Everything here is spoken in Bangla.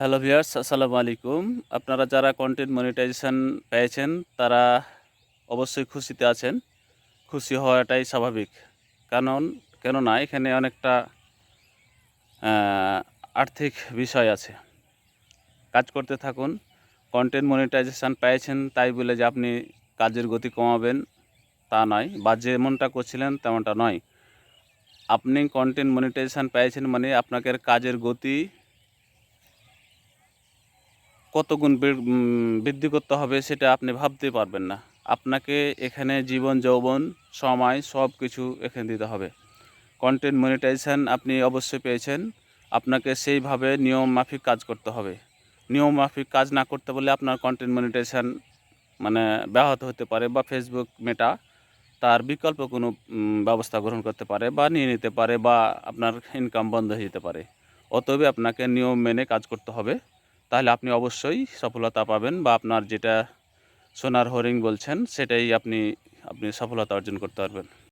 হ্যালো ভিউয়ার্স, আসসালামু আলাইকুম। আপনারা যারা কন্টেন্ট মনিটাইজেশন পেয়েছেন, তারা অবশ্যই খুশিতে আছেন। খুশি হওয়াটাই স্বাভাবিক। কারণ, কেননা এখানে অনেকটা আর্থিক বিষয় আছে। কাজ করতে থাকুন। কন্টেন্ট মনিটাইজেশন পেয়েছেন, তাই বলে যে আপনি কাজের গতি কমাবেন, তা নয়। বা যেমনটা করছিলেন, তেমনটা নয়। আপনি কন্টেন্ট মনিটাইজেশন পেয়েছেন মানে আপনাকে কাজের গতি কত গুণ বৃদ্ধি করতে হবে সেটা আপনি ভাবতে পারবেন না। আপনাকে এখানে জীবন, যৌবন, সময় সব কিছু এখানে দিতে হবে। কন্টেন্ট মনিটাইজেশন আপনি অবশ্যই পেয়েছেন। আপনাকে সেইভাবে নিয়ম মাফিক কাজ করতে হবে। নিয়ম মাফিক কাজ না করতে বলে আপনার কন্টেন্ট মনিটাইজেশন মানে ব্যাহত হতে পারে বা ফেসবুক মেটা তার বিকল্প কোনো ব্যবস্থা গ্রহণ করতে পারে বা নিয়ে নিতে পারে বা আপনার ইনকাম বন্ধ হয়ে যেতে পারে। অতএব আপনাকে নিয়ম মেনে কাজ করতে হবে। তাহলে আপনি অবশ্যই সফলতা পাবেন বা আপনার যেটা সোনার হরিণ বলছেন, সেটাই আপনি আপনি সফলতা অর্জন করতে পারবেন।